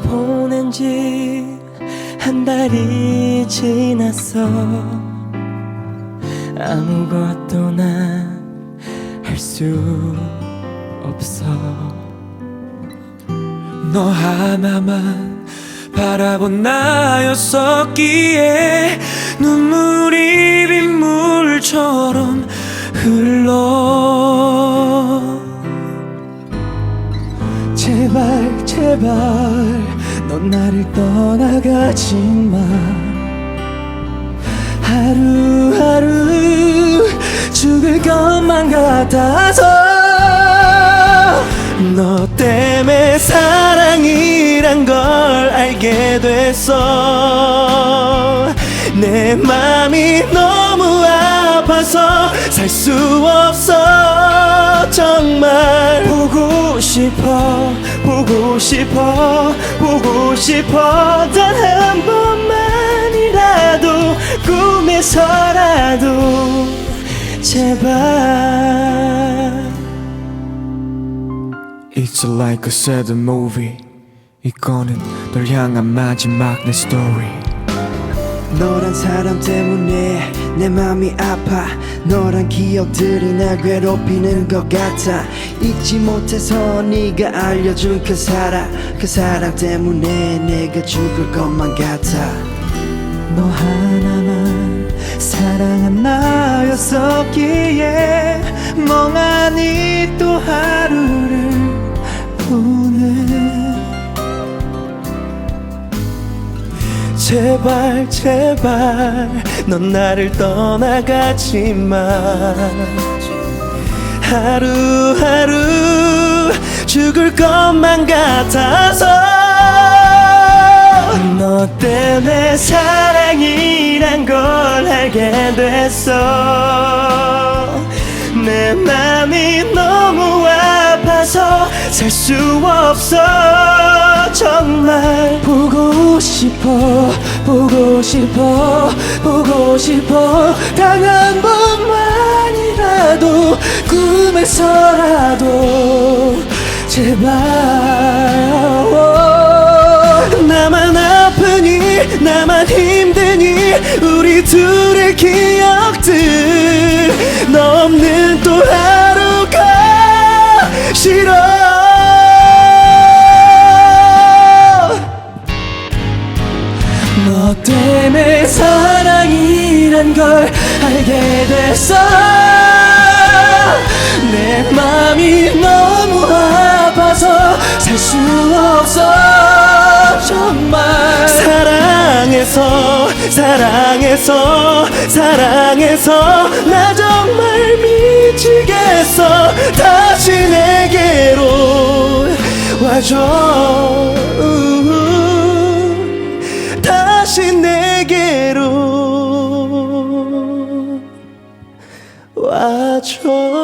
보낸 지 한 달이 지났어. 아무것도 난 할 수 없어. 너 하나만 바라본 나였었기에 눈물이 빗물 제발 제발 넌 나를 떠나가지 마 하루하루 죽을 것만 같아서 너 때문에 사랑이란 걸 알게 됐어. 내 맘이 너무 아파서 살 수 없어. 정말 보고 싶어 싶어 보고 싶어. 단 한 번만이라도 꿈에서라도 제발. It's like a sad movie. 이거는 널 향한 마지막 내 스토리 너란 사람 때문에 내 맘이 아파. 너란 기억들이 날 괴롭히는 것 같아. 잊지 못해서 네가 알려준 그 사랑 그 사랑 때문에 내가 죽을 것만 같아. 너 하나만 사랑한 나였었기에 멍하니 제발 제발 넌 나를 떠나가지 마 하루하루 죽을 것만 같아서. 너 때문에 사랑이란 걸 알게 됐어. 내 맘이 너무 아파서 살 수 없어. 정말 보고 싶어 보고 싶어 보고 싶어. 단 한 번만이라도 꿈에서라도 제발. 나만 아프니 나만 힘드니 우리 둘의 기억들 너 없는 또 하루가 싫어 걸 알게 됐어. 내 맘이 너무 아파서 살 수 없어. 정말. 사랑해서 사랑해서 사랑해서 나 정말 미치겠어. 다시 내게로 와줘. 다시 내 맞춰.